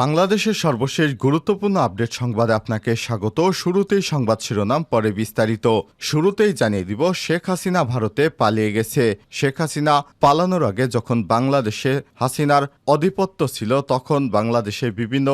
বাংলাদেশের সর্বশেষ গুরুত্বপূর্ণ আপডেট সংবাদে আপনাকে স্বাগত। শুরুতেই সংবাদ শিরোনাম, পরে বিস্তারিত। শুরুতেই জানিয়ে দিব, শেখ হাসিনা ভারতে পালিয়ে গেছে। শেখ হাসিনা পালানোর আগে যখন বাংলাদেশে হাসিনার অধিপত্য ছিল, তখন বাংলাদেশের বিভিন্ন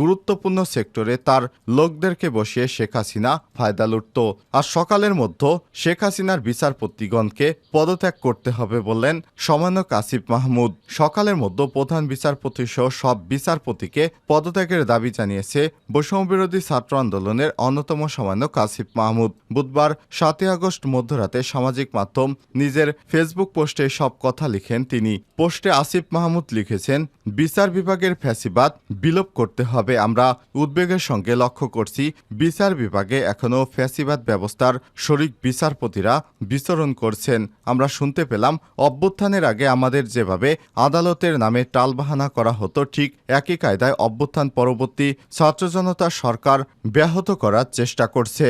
গুরুত্বপূর্ণ সেক্টরে তার লোকদেরকে বসিয়ে শেখ হাসিনা ফায়দা লুটত। আর সকালের মধ্যে শেখ হাসিনার বিচারপতিগণকে পদত্যাগ করতে হবে বললেন সমন্বয়ক আসিফ মাহমুদ। সকালের মধ্যে প্রধান বিচারপতি সহ সব বিচারপতিকে পদত্যাগের দাবি জানিয়েছে বৈষম্যবিরোধী ছাত্র আন্দোলনের অন্যতম সমন্বয়ক আসিফ মাহমুদ। বুধবার সাতই আগস্ট মধ্যরাতে সামাজিক মাধ্যম নিজের ফেসবুক পোস্টে সব কথা লিখেন তিনি। পোস্টে আসিফ মাহমুদ লিখেছেন, বিচার বিভাগের ফ্যাসিবাদ বিলোপ করতে হবে। আমরা উদ্বেগের সঙ্গে লক্ষ্য করছি, বিচার বিভাগে এখনও ফ্যাসিবাদ ব্যবস্থার শরিক বিচারপতিরা বিচরণ করছেন। আমরা শুনতে পেলাম, অভ্যুত্থানের আগে আমাদের যেভাবে আদালতের নামে টালবাহানা করা হতো, ঠিক একই কায়দায় অভ্যুত্থান পরবর্তী ছাত্র জনতা সরকার ব্যাহত করার চেষ্টা করছে।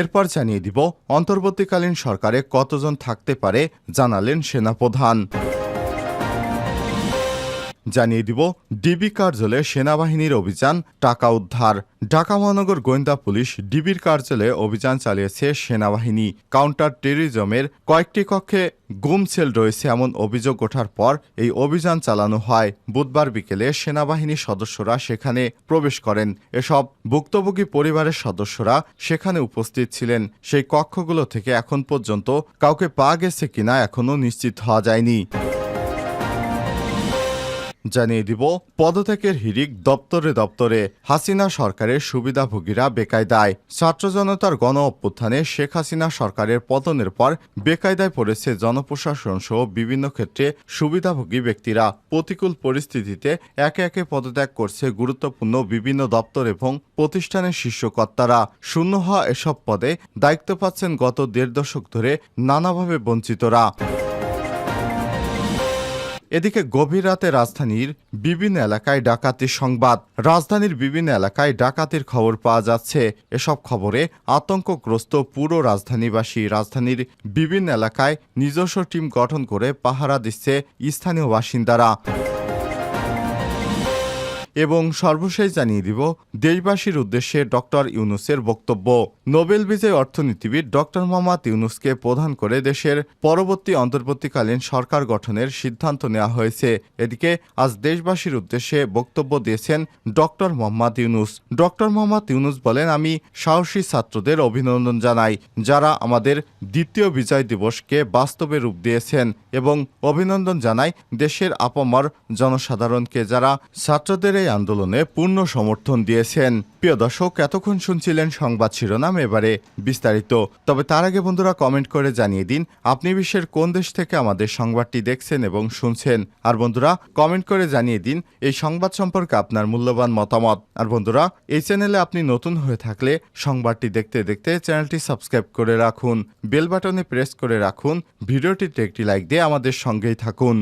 এরপর জানিয়ে দিব, অন্তর্বর্তীকালীন সরকারে কতজন থাকতে পারে জানালেন সেনাপ্রধান। জানিয়ে দিব ডিবি কার্যালয়ে সেনাবাহিনীর অভিযান, টাকা উদ্ধার। ঢাকা মহানগর গোয়েন্দা পুলিশ ডিবির কার্যালয়ে অভিযান চালিয়েছে সেনাবাহিনী। কাউন্টার টেরিজমের কয়েকটি কক্ষে গুম সেল রয়েছে এমন অভিযোগ ওঠার পর এই অভিযান চালানো হয়। বুধবার বিকেলে সেনাবাহিনীর সদস্যরা সেখানে প্রবেশ করেন। এসব ভুক্তভোগী পরিবারের সদস্যরা সেখানে উপস্থিত ছিলেন। সেই কক্ষগুলো থেকে এখন পর্যন্ত কাউকে পাওয়া গেছে কিনা এখনও নিশ্চিত হওয়া যায়নি। জানিয়ে দিব, পদত্যাগের হিরিক দপ্তরে দপ্তরে হাসিনা সরকারের সুবিধাভোগীরা বেকায়দায়। ছাত্র জনতার গণ অভ্যুত্থানে শেখ হাসিনা সরকারের পতনের পর বেকায়দায় পড়েছে জনপ্রশাসন সহ বিভিন্ন ক্ষেত্রে সুবিধাভোগী ব্যক্তিরা। প্রতিকূল পরিস্থিতিতে একে একে পদত্যাগ করছে গুরুত্বপূর্ণ বিভিন্ন দপ্তর এবং প্রতিষ্ঠানের শীর্ষকর্তারা। শূন্য হওয়া এসব পদে দায়িত্ব পাচ্ছেন গত দেড় দশক ধরে নানাভাবে বঞ্চিতরা। এদিকে গভীর রাতে রাজধানীর বিভিন্ন এলাকায় ডাকাতির সংবাদ। রাজধানীর বিভিন্ন এলাকায় ডাকাতির খবর পাওয়া যাচ্ছে। এসব খবরে আতঙ্কগ্রস্ত পুরো রাজধানীবাসী। রাজধানীর বিভিন্ন এলাকায় নিজস্ব টিম গঠন করে পাহারা দিচ্ছে স্থানীয় বাসিন্দারা। এবং সর্বশেষ জানিয়ে দিব দেশবাসীর উদ্দেশ্যে ডক্টর ইউনুসের বক্তব্য। নোবেল বিজয়ী অর্থনীতিবিদ ডক্টর মোহাম্মদ ইউনুসকে প্রধান করে দেশের পরবর্তী অন্তর্বর্তীকালীন সরকার গঠনের সিদ্ধান্ত নেওয়া হয়েছে। এদিকে আজ দেশবাসীর উদ্দেশ্যে বক্তব্য দিয়েছেন ডক্টর মোহাম্মদ ইউনুস। ডক্টর মোহাম্মদ ইউনুস বলেন, আমি সাহসী ছাত্রদের অভিনন্দন জানাই, যারা আমাদের দ্বিতীয় বিজয় দিবসকে বাস্তবে রূপ দিয়েছেন এবং অভিনন্দন জানাই দেশের আপামর জনসাধারণকে, যারা ছাত্রদের এই আন্দোলনে পূর্ণ সমর্থন দিয়েছেন। প্রিয় দর্শক, এতক্ষণ শুনছিলেন সংবাদ শিরোনাম, এবারে বিস্তারিত। তবে তার আগে বন্ধুরা কমেন্ট করে জানিয়ে দিন, আপনি বিশ্বের কোন দেশ থেকে আমাদের সংবাদটি দেখছেন এবং শুনছেন? আর বন্ধুরা, কমেন্ট করে জানিয়ে দিন এই সংবাদ সম্পর্কে আপনার মূল্যবান মতামত। আর বন্ধুরা, এই চ্যানেলে আপনি নতুন হয়ে থাকলে সংবাদটি দেখতে দেখতে চ্যানেলটি সাবস্ক্রাইব করে রাখুন, বেল বাটনে প্রেস করে রাখুন, ভিডিওটিতে একটি লাইক দিয়ে আমাদের সঙ্গেই থাকুন।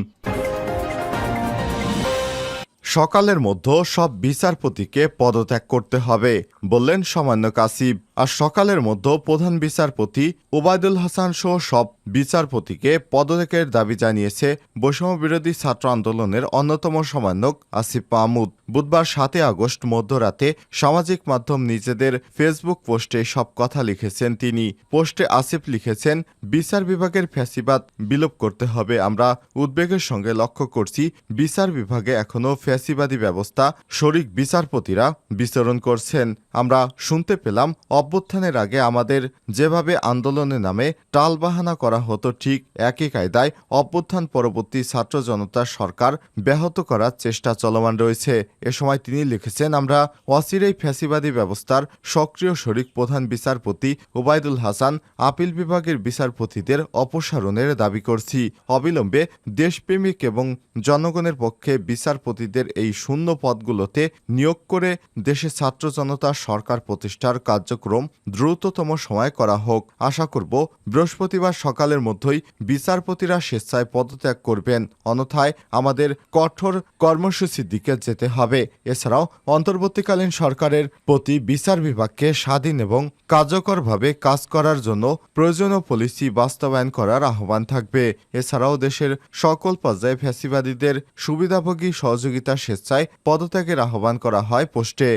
সকালের মধ্যে সব বিচারপতিকে পদত্যাগ করতে হবে বললেন সামান্য কাসিব। আর সকালের মধ্যে প্রধান বিচারপতি ওবায়দুল হাসান সহ সব বিচারপতিকে পদত্যাগের দাবি জানিয়েছে বৈষম্য বিরোধী ছাত্র আন্দোলনের অন্যতম সমন্বয়ক আসিফ মাহমুদ। বুধবার সাতই আগস্ট মধ্যরাতে সামাজিক মাধ্যম নিজেদের ফেসবুক পোস্টে সব কথা লিখেছেন তিনি। পোস্টে আসিফ লিখেছেন, বিচার বিভাগের ফ্যাসিবাদ বিলোপ করতে হবে। আমরা উদ্বেগের সঙ্গে লক্ষ্য করছি, বিচার বিভাগে এখনও ফ্যাসিবাদী ব্যবস্থা। শরিক বিচারপতিরা বিচরণ করছেন। আমরা শুনতে পেলাম অভ্যুত্থানের আগে আমাদের যেভাবে আন্দোলনের নামে টালবাহানা করা হতো ঠিক একই কায়দায় অভ্যুত্থান পরবর্তী ছাত্র জনতার সরকার ব্যাহত করার চেষ্টা চলমান রয়েছে। এ সময় তিনি লিখেছেন, আমরা অচিরেই ফ্যাসিবাদী ব্যবস্থার সক্রিয় শরিক প্রধান বিচারপতি ওবায়দুল হাসান আপিল বিভাগের বিচারপতিদের অপসারণের দাবি করছি। অবিলম্বে দেশপ্রেমিক এবং জনগণের পক্ষে বিচারপতিদের এই শূন্য পদগুলোতে নিয়োগ করে দেশে ছাত্র জনতার সরকার প্রতিষ্ঠার কার্যক্রম দ্রুততম সময় করা হোক। আশা করব বৃহস্পতিবার সকালের মধ্যেই বিচারপতিরা স্বেচ্ছায় পদত্যাগ করবেন। অন্যথায় আমাদের কঠোর কর্মসূচির দিকে যেতে হবে। এছাড়াও অন্তর্বর্তীকালীন সরকারের প্রতি বিচার বিভাগকে স্বাধীন এবং কার্যকরভাবে কাজ করার জন্য প্রয়োজনীয় পলিসি বাস্তবায়ন করার আহ্বান থাকবে। এছাড়াও দেশের সকল পর্যায়ে ফ্যাসিবাদীদের সুবিধাভোগী সহযোগিতা স্বেচ্ছায় পদত্যাগের আহ্বান করা হয় পোস্টে।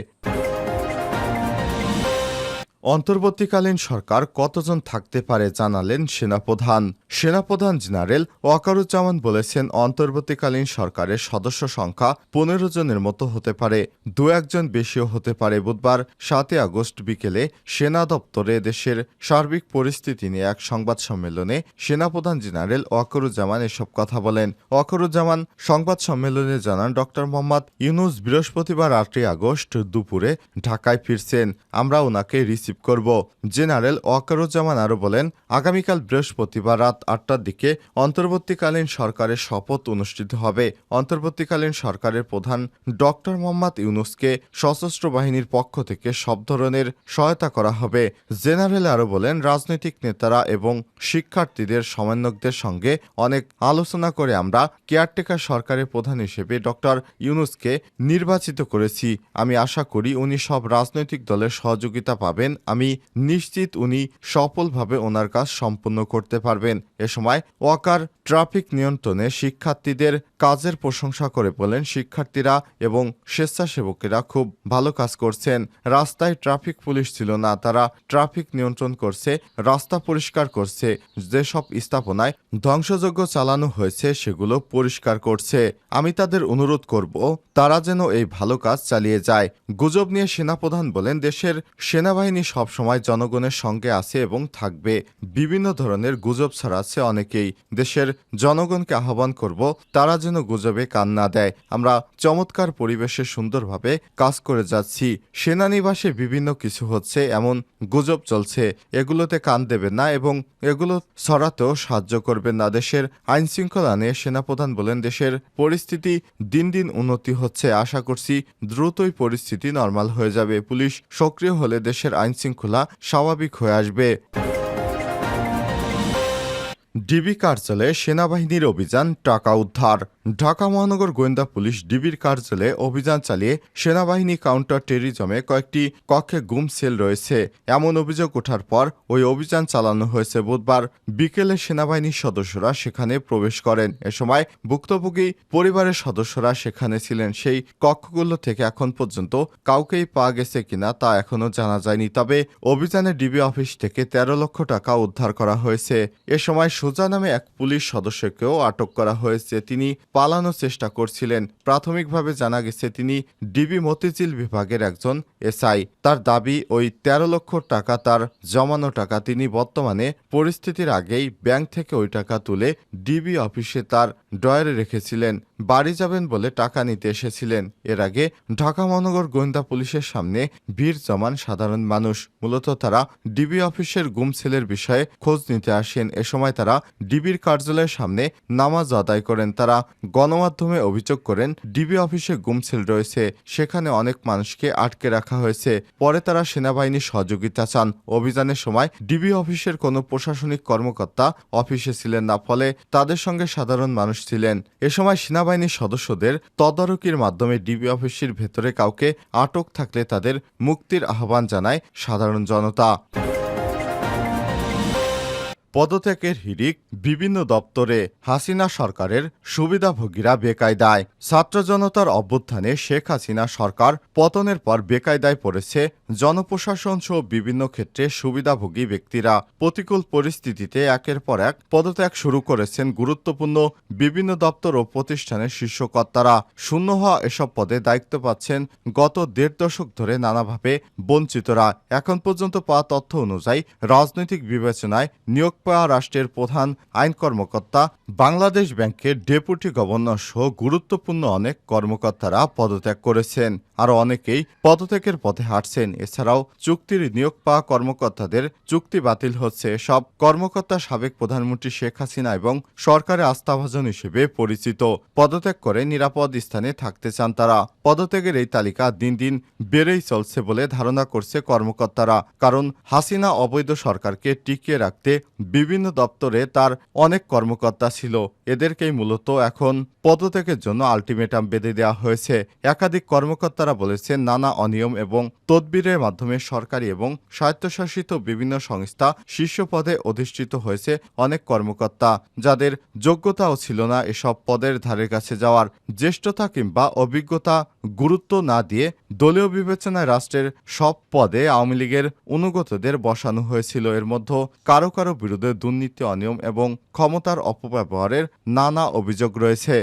অন্তর্বর্তীকালীন সরকার কতজন থাকতে পারে জানালেন সেনাপ্রধান। সেনাপ্রধান জেনারেল ওয়াকারুজ্জামান বলেছেন, অন্তর্বর্তীকালীন সরকারের সদস্য সংখ্যা পনেরো জনের মতো হতে পারে। দু একজন বেশিও হতে পারে বুধবার, সাতই আগস্ট বিকেলে সেনা দপ্তরে দেশের সার্বিক পরিস্থিতি নিয়ে এক সংবাদ সম্মেলনে সেনাপ্রধান জেনারেল ওয়াকারুজ্জামান এসব কথা বলেন। ওয়াকারুজ্জামান সংবাদ সম্মেলনে জানান ডক্টর মোহাম্মদ ইউনুস বৃহস্পতিবার আটই আগস্ট দুপুরে ঢাকায় ফিরছেন। আমরা ওনাকে রিসিভ করব। জেনারেল ওয়াকারুজ্জামান আরও বলেন, আগামীকাল বৃহস্পতিবার রাত আটটার দিকে অন্তর্বর্তীকালীন সরকারের শপথ অনুষ্ঠিত হবে। অন্তর্বর্তীকালীন সরকারের প্রধান ডক্টর মোহাম্মদ ইউনুসকে সশস্ত্র বাহিনীর পক্ষ থেকে সব ধরনের সহায়তা করা হবে। জেনারেল আরও বলেন, রাজনৈতিক নেতারা এবং শিক্ষার্থীদের সমন্বয়কদের সঙ্গে অনেক আলোচনা করে আমরা কেয়ারটেকার সরকারের প্রধান হিসেবে ডক্টর ইউনুসকে নির্বাচিত করেছি। আমি আশা করি উনি সব রাজনৈতিক দলের সহযোগিতা পাবেন আমি নিশ্চিত উনি সফলভাবে ওনার কাজ সম্পন্ন করতে পারবেন। এ সময় ওয়াকার ট্রাফিক নিয়ন্ত্রণে শিক্ষার্থীদের কাজের প্রশংসা করে বলেন, শিক্ষার্থীরা এবং স্বেচ্ছাসেবকেরা খুব ভালো কাজ করছেন। রাস্তায় ট্রাফিক পুলিশ ছিল না, তারা ট্রাফিক নিয়ন্ত্রণ করছে, রাস্তা পরিষ্কার করছে, যেসব স্থাপনায় ধ্বংসযজ্ঞ চালানো হয়েছে সেগুলো পরিষ্কার করছে। আমি তাদের অনুরোধ করব, তারা যেন এই ভালো কাজ চালিয়ে যায়। গুজব নিয়ে সেনাপ্রধান বলেন, দেশের সেনাবাহিনী সবসময় জনগণের সঙ্গে আছে এবং থাকবে। বিভিন্ন ধরনের গুজব ছড়াচ্ছে অনেকেই। দেশের জনগণকে আহ্বান করব, তারা যেন গুজবে কান না দেয়। আমরা চমৎকার পরিবেশে সুন্দরভাবে কাজ করে যাচ্ছি। সেনানিবাসে বিভিন্ন কিছু হচ্ছে, এমন গুজব চলছে। এগুলোতে কান দেবেন না এবং এগুলো ছড়াতেও সাহায্য করবেন না। দেশের আইন শৃঙ্খলা নিয়ে সেনাপ্রধান বলেন, দেশের পরিস্থিতি দিন দিন উন্নতি হচ্ছে। আশা করছি দ্রুতই পরিস্থিতি নর্মাল হয়ে যাবে। পুলিশ সক্রিয় হলে দেশের আইন শৃঙ্খলা স্বাভাবিক হয়ে আসবে। ডিবি কার্যালয়ে সেনাবাহিনীর অভিযান টাকা উদ্ধার। ঢাকা মহানগর গোয়েন্দা পুলিশ ডিবির কার্যালয়ে অভিযান চালিয়ে সেনাবাহিনী কাউন্টার টেরিজমে কয়েকটি কক্ষে গুম সেল রয়েছে। এমন অভিযোগ ওঠার পর ওই অভিযান চালানো হয়েছে বুধবার। বিকেলে সেনাবাহিনীর সদস্যরা সেখানে প্রবেশ করেন। এ সময় ভুক্তভোগী পরিবারের সদস্যরা সেখানে ছিলেন। সেই কক্ষগুলো থেকে এখন পর্যন্ত কাউকেই পাওয়া গেছে কিনা তা এখনও জানা যায়নি। তবে অভিযানে ডিবি অফিস থেকে তেরো লক্ষ টাকা উদ্ধার করা হয়েছে। এ সময় সোজা নামে এক পুলিশ সদস্যকেও আটক করা হয়েছে। তিনি পালানোর চেষ্টা করছিলেন। প্রাথমিকভাবে জানা গেছে, তিনি ডিবি মতিঝিল বিভাগের একজন এসআই। তার দাবি, ওই তেরো লক্ষ টাকা তার জমানো টাকা তিনি বর্তমানে পরিস্থিতির আগেই ব্যাংক থেকে ওই টাকা তুলে ডিবি অফিসে তার ডয়ারে রেখেছিলেন। বাড়ি যাবেন বলে টাকা নিতে এসেছিলেন। এর আগে ঢাকা মহানগর গোয়েন্দা পুলিশের সামনে ভিড় জমান সাধারণ মানুষ। মূলত তারা ডিবি অফিসের গুম সেলের বিষয়ে খোঁজ নিতে আসেন। এ সময় তারা ডিবির কার্যালয়ের সামনে নামাজ আদায় করেন তারা। গণমাধ্যমে অভিযোগ করেন, ডিবি অফিসে গুম সেল রয়েছে, সেখানে অনেক মানুষকে আটকে রাখা হয়েছে। পরে তারা সেনাবাহিনীর সহযোগিতা চান। অভিযানের সময় ডিবি অফিসের কোনো প্রশাসনিক কর্মকর্তা অফিসে ছিলেন না, ফলে তাদের সঙ্গে সাধারণ মানুষ ছিলেন। এ সময় সেনাবাহিনীর সদস্যদের তদারকির মাধ্যমে ডিবি অফিসের ভেতরে কাউকে আটক থাকলে তাদের মুক্তির আহ্বান জানায় সাধারণ জনতা। পদত্যাগের হিড়িক বিভিন্ন দপ্তরে হাসিনা সরকারের সুবিধাভোগীরা বেকায়দায়। ছাত্র জনতার অভ্যুত্থানে শেখ হাসিনা সরকার পতনের পর বেকায়দায় পড়েছে। জনপ্রশাসন সহ বিভিন্ন ক্ষেত্রে সুবিধাভোগী ব্যক্তিরা প্রতিকূল পরিস্থিতিতে একের পর এক পদত্যাগ শুরু করেছেন গুরুত্বপূর্ণ বিভিন্ন দপ্তর ও প্রতিষ্ঠানের শীর্ষকর্তারা। শূন্য হওয়া এসব পদে দায়িত্ব পাচ্ছেন গত দেড় দশক ধরে নানাভাবে বঞ্চিতরা। এখন পর্যন্ত পাওয়া তথ্য অনুযায়ী রাজনৈতিক বিবেচনায় নিয়োগ পাওয়া রাষ্ট্রের প্রধান আইন কর্মকর্তা বাংলাদেশ ব্যাংকের ডেপুটি গভর্নর সহ গুরুত্বপূর্ণ অনেক কর্মকর্তারা পদত্যাগ করেছেন। আরও অনেকেই পদত্যাগের পথে হাঁটছেন। এছাড়াও চুক্তির নিয়োগ পাওয়া কর্মকর্তাদের চুক্তি বাতিল হচ্ছে। সব কর্মকর্তা সাবেক প্রধানমন্ত্রী শেখ হাসিনা এবং সরকারের আস্থাভাজন হিসেবে পরিচিত। পদত্যাগ করে নিরাপদ স্থানে থাকতে চান তারা। পদত্যাগের এই তালিকা দিন দিন বেড়েই চলছে বলে ধারণা করছে কর্মকর্তারা। কারণ হাসিনা অবৈধ সরকারকে টিকিয়ে রাখতে বিভিন্ন দপ্তরে তার অনেক কর্মকর্তা ছিল। এদেরকেই মূলত এখন পদত্যাগের জন্য আলটিমেটাম বেঁধে দেওয়া হয়েছে। একাধিক কর্মকর্তারা বলেছেন নানা অনিয়ম এবং তদবিরের মাধ্যমে সরকারি এবং স্বায়ত্তশাসিত বিভিন্ন সংস্থা শীর্ষ পদে অধিষ্ঠিত হয়েছে অনেক কর্মকর্তা, যাদের যোগ্যতাও ছিল না এসব পদের ধারে কাছে যাওয়ার জ্যেষ্ঠতা কিংবা অভিজ্ঞতা গুরুত্ব না দিয়ে দলীয় বিবেচনায় রাষ্ট্রের সব পদে আওয়ামী লীগের অনুগতদের বসানো হয়েছিল। এর মধ্যে কারও কারও বিরুদ্ধে দুর্নীতি, অনিয়ম এবং ক্ষমতার অপব্যবহারের নানা অভিযোগ রয়েছে।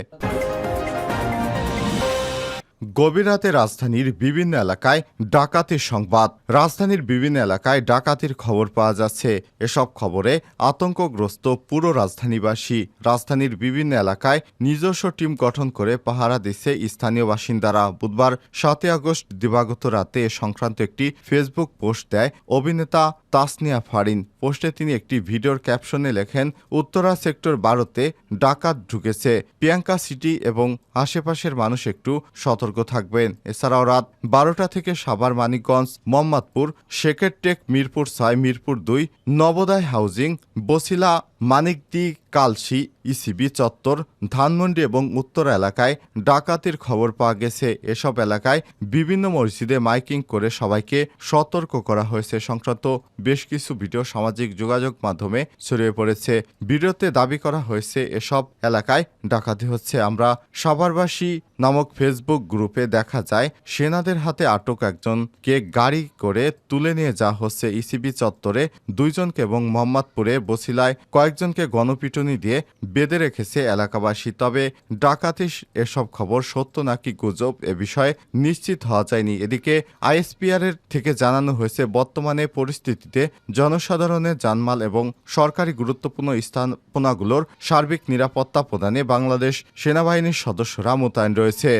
গভীর রাতে রাজধানীর বিভিন্ন এলাকায় ডাকাতির সংবাদ। রাজধানীর বিভিন্ন এলাকায় ডাকাতির খবর পাওয়া যাচ্ছে। এসব খবরে আতঙ্কগ্রস্ত পুরো রাজধানীবাসী। রাজধানীর বিভিন্ন এলাকায় নিজস্ব টিম গঠন করে পাহারা দিচ্ছে স্থানীয় বাসিন্দারা। বুধবার সাতই আগস্ট দিবাগত রাতে এ সংক্রান্ত একটি ফেসবুক পোস্ট দেয় অভিনেতা তাসনিয়া ফারিন। পোস্টে তিনি একটি ভিডিওর ক্যাপশনে লেখেন, উত্তরা সেক্টর বারোতে ডাকাত ঢুকেছে। প্রিয়াঙ্কা সিটি এবং আশেপাশের মানুষ একটু সতর্ক থাকবেন। এছাড়াও রাত বারোটা থেকে সাভার মানিকগঞ্জ, মোহাম্মদপুর শেকেরটেক মিরপুর ছয়, মিরপুর দুই, নবোদয় হাউজিং, বসিলা মানিকদি কালসি, ইসিবি, চত্বর, ধানমন্ডি এবং উত্তর এলাকায় ডাকাতির খবর পাওয়া গেছে। এসব এলাকায় বিভিন্ন মসজিদে মাইকিং করে সবাইকে সতর্ক করা হয়েছে সংক্রান্ত বেশ কিছু ভিডিও সামাজিক যোগাযোগ মাধ্যমে ছড়িয়ে পড়েছে। ভিডিওতে দাবি করা হয়েছে, এসব এলাকায় ডাকাতি হচ্ছে। আমরা সাভারবাসী নামক ফেসবুক গ্রুপে দেখা যায়, সেনাদের হাতে আটক একজনকে গাড়ি করে তুলে নিয়ে যাওয়া হচ্ছে। ইসিবি চত্বরে দুইজনকে এবং মোহাম্মদপুরে বসিলায় কয়েকজনকে গণপিটুনি দিয়ে বেঁধে রেখেছে এলাকাবাসী। তবে ডাকাতি এসব খবর সত্য নাকি গুজব এ বিষয়ে নিশ্চিত হওয়া যায়নি। এদিকে আইএসপিআর এর থেকে জানানো হয়েছে, বর্তমানে পরিস্থিতিতে জনসাধারণের জানমাল এবং সরকারি গুরুত্বপূর্ণ স্থাপনাগুলোর সার্বিক নিরাপত্তা প্রদানে বাংলাদেশ সেনাবাহিনীর সদস্যরা মোতায়েন রয়েছে।